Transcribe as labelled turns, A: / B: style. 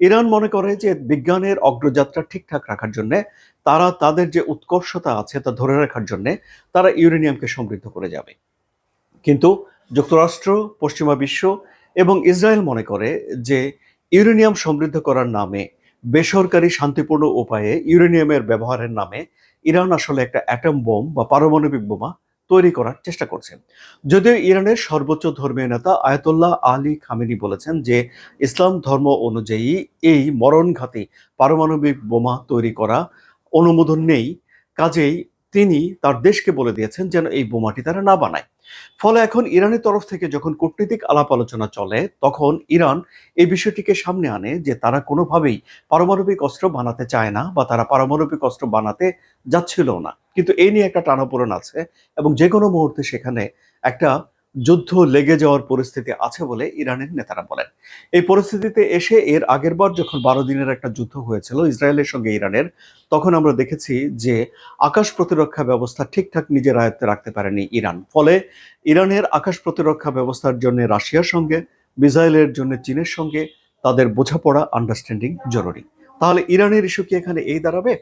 A: Iran মনে করে যে বিজ্ঞানের অগ্রযাত্রা ঠিকঠাক রাখার জন্য, তারা তাদের যে উৎকর্ষতা আছে তা ধরে রাখার জন্য তারা ইউরেনিয়ামকে সমৃদ্ধ করে যাবে। কিন্তু যুক্তরাষ্ট্র, পশ্চিমা বিশ্ব এবং ইসরায়েল মনে করে যে ইউরেনিয়াম সমৃদ্ধ করার নামে বেসরকারি শান্তিপূর্ণ উপায়ে ইউরেনিয়ামের ব্যবহারের নামে ইরান আসলে একটা অ্যাটম বোম বা পারমাণবিক বোমা তৈরি করার চেষ্টা করছে যদিও ইরানের সর্বোচ্চ ধর্মীয় নেতা আয়তুল্লাহ আলী খামেনি বলেছেন যে, ইসলাম ধর্ম অনুযায়ী এই মরণঘাতী পারমাণবিক বোমা তৈরি করা অনুমোদন নেই। কাজেই তিনি তার দেশকে বলে দিয়েছেন যেন এই বোমাটি তারা না বানায়। ফলে এখন ইরানের তরফ থেকে যখন কূটনৈতিক আলাপ আলোচনা চলে, তখন ইরান এই বিষয়টিকে সামনে আনে যে তারা কোনোভাবেই পারমাণবিক অস্ত্র বানাতে চায় না বা তারা পারমাণবিক অস্ত্র বানাতে যাচ্ছিল না। কিন্তু এই নিয়ে একটা টানাপোড়েন আছে এবং যে কোনো মুহূর্তে সেখানে একটা যুদ্ধ লেগে যাওয়ার পরিস্থিতি আছে বলে ইরানের নেতারা বলেন। এই পরিস্থিতিতে এসে এর আগের বার যখন বারো দিনের একটা যুদ্ধ হয়েছিল ইসরায়েলের সঙ্গে ইরানের, তখন আমরা দেখেছি যে আকাশ প্রতিরক্ষা ব্যবস্থা ঠিকঠাক নিজের আয়ত্তে রাখতে পারেনি ইরান। ফলে ইরানের আকাশ প্রতিরক্ষা ব্যবস্থার জন্য রাশিয়ার সঙ্গে, মিসাইলের জন্য চীনের সঙ্গে তাদের বোঝাপড়া আন্ডারস্ট্যান্ডিং জরুরি। তাহলে ইরানের ইস্যু কি এখানে এই দাঁড়াবে?